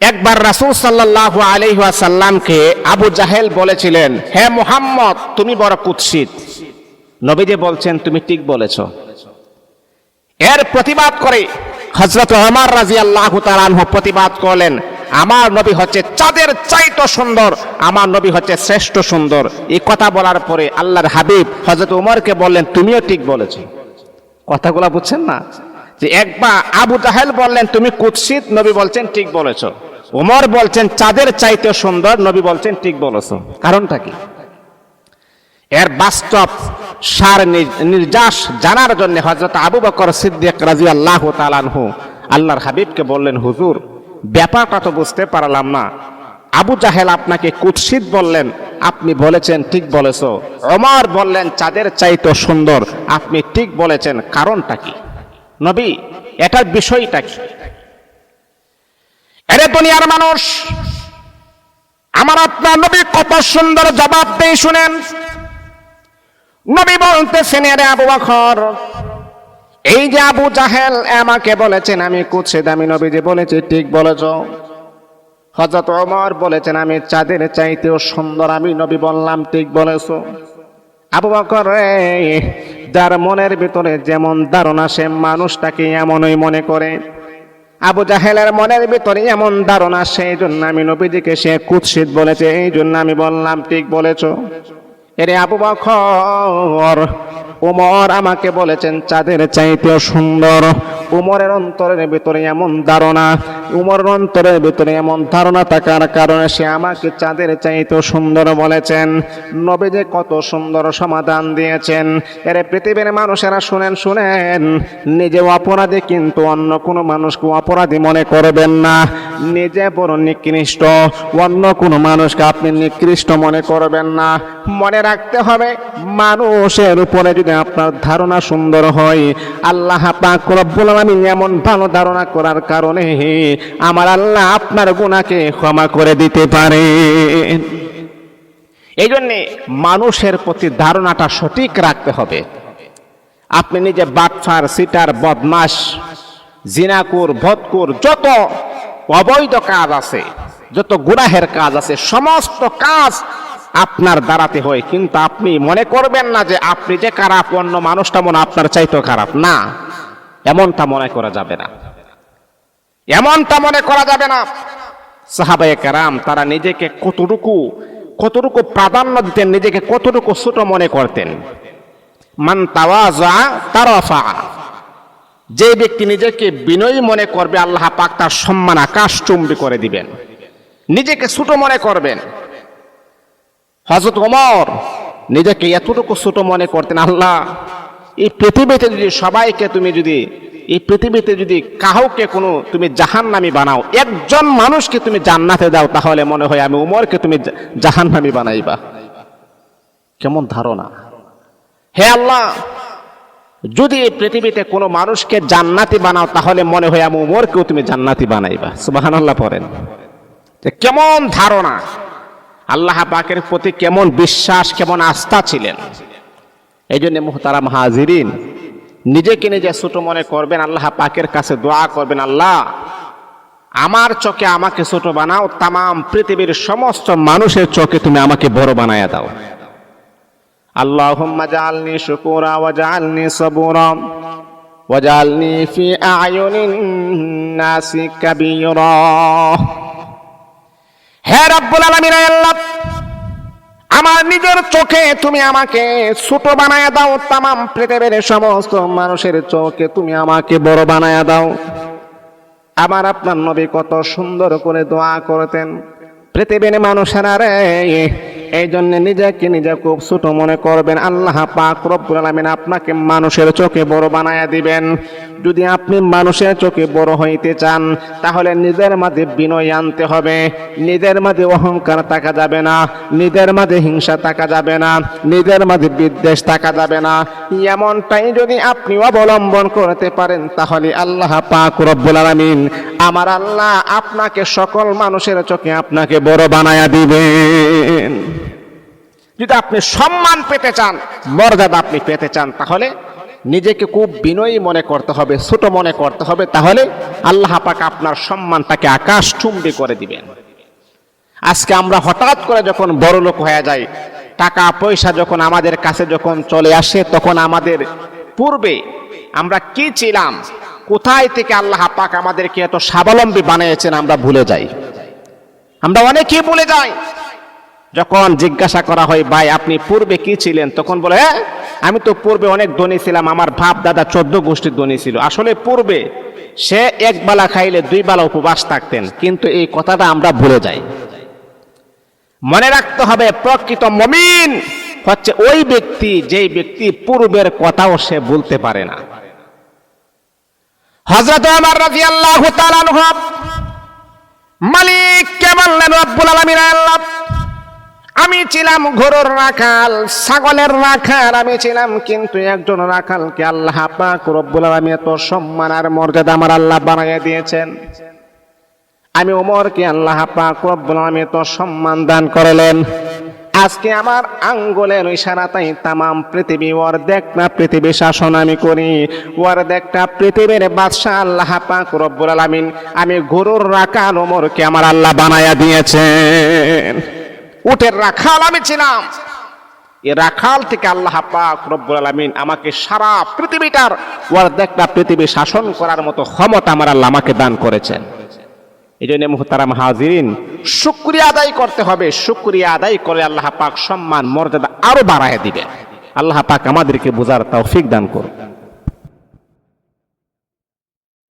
একবার রাসূল সাল্লাল্লাহু আলাইহি ওয়াসাল্লামকে আবু জাহেল বলেছিলেন, হে মোহাম্মদ, তুমি বড় কুৎসিত। নবীজি বলছেন, তুমি ঠিক বলেছ। এর প্রতিবাদ করে হজরত ওমর রাদিয়াল্লাহু আল্লাহ আনহু প্রতিবাদ করলেন, আমার নবী হচ্ছে চাঁদের চাইতো সুন্দর, আমার নবী হচ্ছে শ্রেষ্ঠ সুন্দর। এই কথা বলার পরে আল্লাহর হাবিব হযরত ওমরকে বললেন, তুমিও ঠিক বলেছ। কথাগুলো বুঝছেন না? যে একবার আবু জাহেল বললেন, তুমি কুৎসিত। নবী বলছেন, ঠিক বলেছ। ওমর বলছেন, চাঁদের চাইতে সুন্দর। নবী বলছেন, ঠিক বলেছ। কারণটা কি? এর বাস্তব সার নির্যাস জানার জন্য হজরত আবু বকর সিদ্দিক রাজি আল্লাহ তালানহু আল্লাহর হাবিবকে বললেন, হুজুর, ব্যাপারটা তো বুঝতে পারলাম না। আবু জাহেল আপনাকে কুৎসিত বললেন, আপনি বলেছেন, ঠিক বলেছ। ওমর বললেন, চাঁদের চাইতে সুন্দর। আপনি ঠিক বলেছেন, কারণটা কি? নবী, এটার বিষয়টা কি? এরে দুনিয়ার মানুষ, আমার আপনার নবী কত সুন্দর জবাব দিয়ে শুনেন। নবী বলতেছেন, এরে আবু বকর, এই যে আবু জাহেল আমাকে বলেছেন, আমি কুৎসে দামি নবী যে বলেছি, ঠিক বলেছ। হজরত ওমর বলেছেন, আমি চাঁদের চাইতেও সুন্দর, আমি নবী বললাম, ঠিক বলেছ। আবু বকর যার মনের ভিতরে যেমন ধারণা, সে মানুষটাকে এমনই মনে করে। আবু জাহেলের মনের ভিতরে এমন ধারণা সেই জন্য আমি নবীজিকে সে কুৎসিত বলেছে এই জন্য আমি বললাম, ঠিক বলেছ। এরে আবু বখর ওমর আমাকে বলেছেন, চাঁদের চাইতেও সুন্দর। উমরের অন্তরের ভিতরে এমন ধারণা, উমরের অন্তরের ভিতরে এমন ধারণা থাকার কারণে সে আমাকে চাঁদের চাইতে সুন্দর বলেছেন। নবী যে কত সুন্দর সমাধান দিয়েছেন। এর পৃথিবীর মানুষেরা শুনেন শুনেন নিজে অপরাধী কিন্তু অন্য কোনো মানুষকে অপরাধী মনে করবেন না। নিজে বড় নিকৃষ্ট, অন্য কোনো মানুষকে আপনি নিকৃষ্ট মনে করবেন না। মনে রাখতে হবে, মানুষের উপরে যদি আপনার ধারণা সুন্দর হয়, আল্লাহ পাক রব্বুল আলামিন এমন ভালো ধারণা করার কারণে আমার আল্লাহ আপনার গুনাহকে ক্ষমা করে দিতে পারে। এই জন্যে মানুষের প্রতি ধারণাটা সঠিক রাখতে হবে। আপনি নিজে বাটফার সিটার বদমাস জিনাকুর, ভদকুর, যত অবৈধ কাজ আছে, যত গুনাহের কাজ আছে, সমস্ত কাজ আপনার দাঁড়াতে হয়। কিন্তু আপনি মনে করবেন না যে আপনি যে খারাপ, অন্য মানুষটা মনে আপনার চাইতেও খারাপ। না। এমনটা মনে করা যাবে না। এমনটা মনে করা যাবে না। সাহাবায়ে কেরাম তারা নিজেকে কতটুকু কতটুকু প্রাধান্য দিতেন, নিজেকে কতটুকু ছোট মনে করতেন। মান তাওয়াজা তারফা। যে ব্যক্তি নিজেকে বিনয়ী মনে করবে, আল্লাহ পাক তার সম্মান আকাশ চুম্বি করে দিবেন। নিজেকে ছোট মনে করবেন। হজরত ওমর নিজেকে এতটুকু ছোট মনে করতেন, আল্লাহ এই পৃথিবীতে যদি সবাইকে তুমি যদি, এই পৃথিবীতে যদি কাউকে কোনো তুমি জাহান্নামি বানাও, একজন মানুষকে তুমি জান্নাতে দাও, তাহলে মনে হয় আমি উমরকে তুমি জাহান্নামি বানাইবা। কেমন ধারণা? হে আল্লাহ, যদি এই পৃথিবীতে কোনো মানুষকে জান্নাতি বানাও, তাহলে মনে হয় আমি উমরকেও তুমি জান্নাতি বানাইবা। সুবাহান আল্লাহ পড়েন কেমন ধারণা! আল্লাহ পাকের প্রতি কেমন বিশ্বাস, কেমন আস্থা ছিলেন। এই জন্য মোহতারাম হাজিরিন, নিজেকে নিজে ছোট মনে করবেন, আল্লাহ পাকের কাছে দোয়া করবেন, আল্লাহ আমার চোখে আমাকে ছোট বানাও তাম পৃথিবীর সমস্ত মানুষের চোখে তুমি আমাকে বড় বানায় দাও। আল্লাহুম্মা হে রব্বুল আলামিন আল্লাহ আমার নিজের চোখে তুমি আমাকে ছোট বানায় দাও, তামাম পৃথিবীর সমস্ত মানুষের চোখে তুমি আমাকে বড় বানায় দাও। আমার আপনার নবী কত সুন্দর করে দোয়া করতেন। পৃথিবীর মানুষেরা রে এই জন্য নিজেকে নিজে খুব ছোট মনে করবেন। আল্লাহ পাক রব্বুল আলামিন আপনাকে মানুষের চোখে বড় বানায়া দিবেন। যদি আপনি মানুষের চোখে বড় হইতে চান, তাহলে নিজের মাঝে বিনয় আনতে হবে। নিজের মাঝে অহংকার থাকা যাবে না। নিজের মাঝে হিংসা থাকা যাবে না। নিজের মাঝে বিদ্বেষ থাকা যাবে না। এমনটাই যদি আপনি অবলম্বন করতে পারেন, তাহলে আল্লাহ পাক রব্বুল আলামিন আমার আল্লাহ আপনাকে সকল মানুষের চোখে আপনাকে বড় বানায়া দিবেন। যদি আপনি সম্মান পেতে চান, মর্যাদা আপনি পেতে চান, তাহলে নিজেকে খুব বিনয়ী মনে করতে হবে, ছোট মনে করতে হবে, তাহলে আল্লাহ পাক আপনার সম্মানটাকে আকাশ চুম্বি করে দিবেন। আজকে আমরা হঠাৎ করে যখন বড় লোক হয়ে যাই, টাকা পয়সা যখন আমাদের কাছে যখন চলে আসে, তখন আমাদের পূর্বে আমরা কি ছিলাম, কোথায় থেকে আল্লাহ পাক আমাদেরকে এত স্বাবলম্বী বানিয়েছেন আমরা ভুলে যাই। আমরা অনেকেই ভুলে যাই যখন জিজ্ঞাসা করা হয়, ভাই, আপনি পূর্বে কি ছিলেন? তখন বলে হ্যাঁ আমি তো পূর্বে অনেক ধনী ছিলাম, আমার ভাব দাদা চোদ্দ গোষ্ঠীর ধনী ছিল। আসলে পূর্বে সে এক বেলা খাইলে দুই বেলা উপবাস থাকতেন, কিন্তু এই কথাটা আমরা ভুলে যাই। মনে রাখতে হবে, প্রকৃত মমিন হচ্ছে ওই ব্যক্তি, যেই ব্যক্তি পূর্বের কথাও সে বলতে পারে না। হজরত আমার রাজি আল্লাহ মালিক কে আল্লাহ আমি ছিলাম ঘোরর রাখাল, ছাগলের রাখাল, আমি ছিলাম কিন্তু একজন রাখালকে আল্লাহ পাক রব্বুল আলমী এত সম্মান আর মর্যাদা আমার আল্লাহ বানাইয়া দিয়েছেন। আমি ওমরকে আল্লাহ পাক রব্বুল আলামিন তো সম্মান দান করলেন। আজকে আমার আঙ্গুলের ইশারাতেই তামাম পৃথিবী ওর দেখনা পৃথিবী শাসন আমি করি ওর দেখটা পৃথিবীর বাদশাহ আল্লাহ পাক রব্বুল আলামিন আমি গরুর রাখাল ওমরকে আমার আল্লাহ বানায়া দিয়েছেন। উটের রাখাল আমি ছিলাম। এ রাখাল থেকে আল্লাহ পাক রব্বুল আলামিন আমাকে সারা পৃথিবীটার দেখটা পৃথিবী শাসন করার মতো ক্ষমতা আমার আল্লাহ আমাকে দান করেছেন। এই জন্য মুহতারাম হাজিরিন, শুক্রিয়া আদায় করতে হবে। শুক্রিয়া আদায় করে আল্লাহ পাক সম্মান, মর্যাদা আরও বাড়ায় দিবে আল্লাহ পাক আমাদেরকে বোঝার তৌফিক দান করুন।